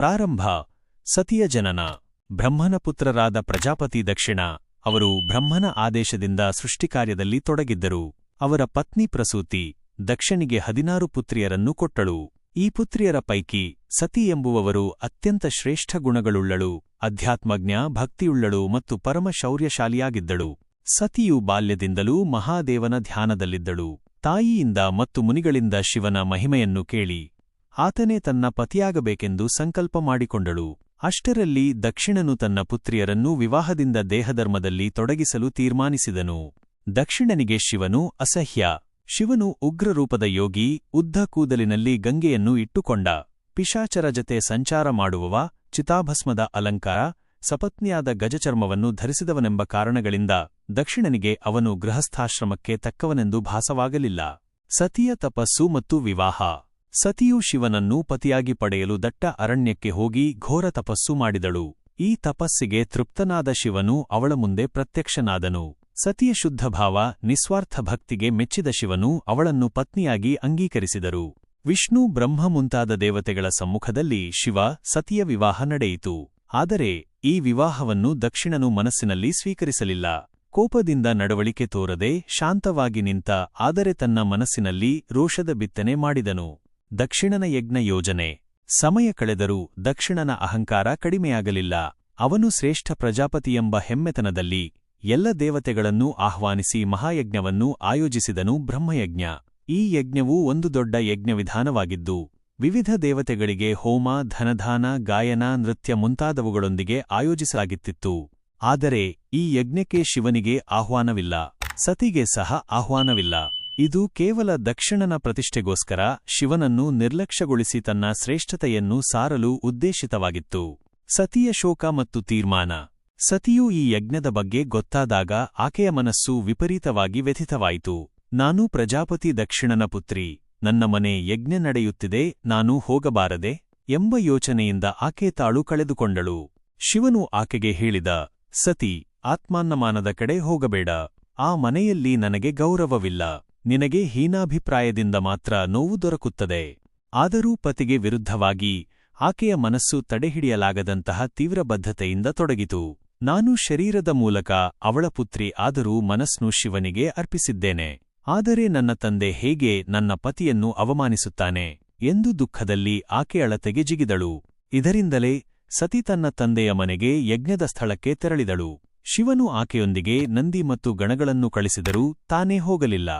ಪ್ರಾರಂಭ. ಸತಿಯ ಜನನ ಬ್ರಹ್ಮನ ಪುತ್ರರಾದ ಪ್ರಜಾಪತಿ ದಕ್ಷಿಣ ಅವರು ಬ್ರಹ್ಮನ ಆದೇಶದಿಂದ ಸೃಷ್ಟಿಕಾರ್ಯದಲ್ಲಿ ತೊಡಗಿದ್ದರು. ಅವರ ಪತ್ನಿ ಪ್ರಸೂತಿ ದಕ್ಷಿಣಿಗೆ ಹದಿನಾರು ಪುತ್ರಿಯರನ್ನು ಕೊಟ್ಟಳು. ಈ ಪುತ್ರಿಯರ ಪೈಕಿ ಸತಿ ಎಂಬುವವರು ಅತ್ಯಂತ ಶ್ರೇಷ್ಠ ಗುಣಗಳುಳ್ಳಳು, ಅಧ್ಯಾತ್ಮಜ್ಞ, ಭಕ್ತಿಯುಳ್ಳಳು ಮತ್ತು ಪರಮ ಶೌರ್ಯಶಾಲಿಯಾಗಿದ್ದಳು. ಸತಿಯು ಬಾಲ್ಯದಿಂದಲೂ ಮಹಾದೇವನ ಧ್ಯಾನದಲ್ಲಿದ್ದಳು. ತಾಯಿಯಿಂದ ಮತ್ತು ಮುನಿಗಳಿಂದ ಶಿವನ ಮಹಿಮೆಯನ್ನು ಕೇಳಿ. ಆತನೇ ತನ್ನ ಪತಿಯಾಗಬೇಕೆಂದು ಸಂಕಲ್ಪ ಮಾಡಿಕೊಂಡಳು. ಅಷ್ಟರಲ್ಲಿ ದಕ್ಷಿಣನು ತನ್ನ ಪುತ್ರಿಯರನ್ನೂ ವಿವಾಹದಿಂದ ದೇಹಧರ್ಮದಲ್ಲಿ ತೊಡಗಿಸಲು ತೀರ್ಮಾನಿಸಿದನು. ದಕ್ಷಿಣನಿಗೆ ಶಿವನು ಅಸಹ್ಯ. ಶಿವನು ಉಗ್ರರೂಪದ ಯೋಗಿ, ಉದ್ದ ಕೂದಲಿನಲ್ಲಿ ಗಂಗೆಯನ್ನು ಇಟ್ಟುಕೊಂಡ. ಪಿಶಾಚರ ಜತೆ ಸಂಚಾರ ಮಾಡುವವ, ಚಿತಾಭಸ್ಮದ ಅಲಂಕಾರ, ಸಪತ್ನಿಯಾದ ಗಜಚರ್ಮವನ್ನು ಧರಿಸಿದವನೆಂಬ ಕಾರಣಗಳಿಂದ ದಕ್ಷಿಣನಿಗೆ ಅವನು ಗೃಹಸ್ಥಾಶ್ರಮಕ್ಕೆ ತಕ್ಕವನೆಂದು ಭಾಸವಾಗಲಿಲ್ಲ. ಸತಿಯ ತಪಸ್ಸು ಮತ್ತು ವಿವಾಹ. ಸತಿಯು ಶಿವನನ್ನು ಪತಿಯಾಗಿ ಪಡೆಯಲು ದಟ್ಟ ಅರಣ್ಯಕ್ಕೆ ಹೋಗಿ ಘೋರ ತಪಸ್ಸು ಮಾಡಿದಳು. ಈ ತಪಸ್ಸಿಗೆ ತೃಪ್ತನಾದ ಶಿವನು ಅವಳ ಮುಂದೆ ಪ್ರತ್ಯಕ್ಷನಾದನು. ಸತಿಯ ಶುದ್ಧಭಾವ ನಿಸ್ವಾರ್ಥ ಭಕ್ತಿಗೆ ಮೆಚ್ಚಿದ ಶಿವನು ಅವಳನ್ನು ಪತ್ನಿಯಾಗಿ ಅಂಗೀಕರಿಸಿದರು. ವಿಷ್ಣು ಬ್ರಹ್ಮ ಮುಂತಾದ ದೇವತೆಗಳ ಸಮ್ಮುಖದಲ್ಲಿ ಶಿವ, ಸತಿಯ ವಿವಾಹ ನಡೆಯಿತು. ಆದರೆ, ಈ ವಿವಾಹವನ್ನು ದಕ್ಷಿಣನು ಮನಸ್ಸಿನಲ್ಲಿ ಸ್ವೀಕರಿಸಲಿಲ್ಲ. ಕೋಪದಿಂದ ನಡವಳಿಕೆ ತೋರದೆ ಶಾಂತವಾಗಿ ನಿಂತ, ಆದರೆ ತನ್ನ ಮನಸ್ಸಿನಲ್ಲಿ ರೋಷದ ಬಿತ್ತನೆ ಮಾಡಿದನು. ದಕ್ಷಿಣನ ಯಜ್ಞ ಯೋಜನೆ. ಸಮಯ ಕಳೆದರೂ ದಕ್ಷಿಣನ ಅಹಂಕಾರ ಕಡಿಮೆಯಾಗಲಿಲ್ಲ. ಅವನು ಶ್ರೇಷ್ಠ ಪ್ರಜಾಪತಿಯೆಂಬ ಹೆಮ್ಮೆತನದಲ್ಲಿ ಎಲ್ಲ ದೇವತೆಗಳನ್ನೂ ಆಹ್ವಾನಿಸಿ ಮಹಾಯಜ್ಞವನ್ನು ಆಯೋಜಿಸಿದನು ಬ್ರಹ್ಮಯಜ್ಞ. ಈ ಯಜ್ಞವು ಒಂದು ದೊಡ್ಡ ಯಜ್ಞವಿಧಾನವಾಗಿದ್ದು, ವಿವಿಧ ದೇವತೆಗಳಿಗೆ ಹೋಮ ಧನಧಾನ ಗಾಯನ, ನೃತ್ಯ ಮುಂತಾದವುಗಳೊಂದಿಗೆ ಆಯೋಜಿಸಲಾಗಿತ್ತಿತ್ತು. ಆದರೆ ಈ ಯಜ್ಞಕ್ಕೆ ಶಿವನಿಗೆ ಆಹ್ವಾನವಿಲ್ಲ. ಸತಿಗೆ ಸಹ ಆಹ್ವಾನವಿಲ್ಲ. ಇದು ಕೇವಲ ದಕ್ಷಿಣನ ಪ್ರತಿಷ್ಠೆಗೋಸ್ಕರ ಶಿವನನ್ನು ನಿರ್ಲಕ್ಷ್ಯಗೊಳಿಸಿ ತನ್ನ ಶ್ರೇಷ್ಠತೆಯನ್ನು ಸಾರಲು ಉದ್ದೇಶಿತವಾಗಿತ್ತು. ಸತಿಯ ಶೋಕ ಮತ್ತು ತೀರ್ಮಾನ. ಸತಿಯು ಈ ಯಜ್ಞದ ಬಗ್ಗೆ ಗೊತ್ತಾದಾಗ ಆಕೆಯ ಮನಸ್ಸು ವಿಪರೀತವಾಗಿ ವ್ಯಥಿತವಾಯಿತು. ನಾನು ಪ್ರಜಾಪತಿ ದಕ್ಷಿಣನ ಪುತ್ರಿ, ನನ್ನ ಮನೆ ಯಜ್ಞ ನಡೆಯುತ್ತಿದೆ, ನಾನು ಹೋಗಬಾರದೆ? ಎಂಬ ಯೋಚನೆಯಿಂದ ಆಕೆ ತಾಳು ಕಳೆದುಕೊಂಡಳು. ಶಿವನು ಆಕೆಗೆ ಹೇಳಿದ, ಸತಿ, ಆತ್ಮಾನ್ನಮಾನದ ಕಡೆ ಹೋಗಬೇಡ. ಆ ಮನೆಯಲ್ಲಿ ನನಗೆ ಗೌರವವಿಲ್ಲ. ನಿನಗೆ ಹೀನಾಭಿಪ್ರಾಯದಿಂದ ಮಾತ್ರ ನೋವು ದೊರಕುತ್ತದೆ. ಆದರೂ ಪತಿಗೆ ವಿರುದ್ಧವಾಗಿ ಆಕೆಯ ಮನಸ್ಸು ತಡೆಹಿಡಿಯಲಾಗದಂತಹ ತೀವ್ರಬದ್ಧತೆಯಿಂದ ತೊಡಗಿತು. ನಾನು ಶರೀರದ ಮೂಲಕ ಅವಳ ಪುತ್ರಿ ಆದರೂ ಮನಸ್ಸು ಶಿವನಿಗೆ ಅರ್ಪಿಸಿದ್ದೇನೆ. ಆದರೆ ನನ್ನ ತಂದೆ ಹೇಗೆ ನನ್ನ ಪತಿಯನ್ನು ಅವಮಾನಿಸುತ್ತಾನೆ ಎಂದು ದುಃಖದಲ್ಲಿ ಆಕೆ ಅಳತೆಗೆ ಜಿಗಿದಳು. ಇದರಿಂದಲೇ ಸತಿ ತನ್ನ ತಂದೆಯ ಮನೆಗೆ ಯಜ್ಞದ ಸ್ಥಳಕ್ಕೆ ತೆರಳಿದಳು. ಶಿವನು ಆಕೆಯೊಂದಿಗೆ ನಂದಿ ಮತ್ತು ಗಣಗಳನ್ನು ಕಳಿಸಿದರೂ ತಾನೇ ಹೋಗಲಿಲ್ಲ.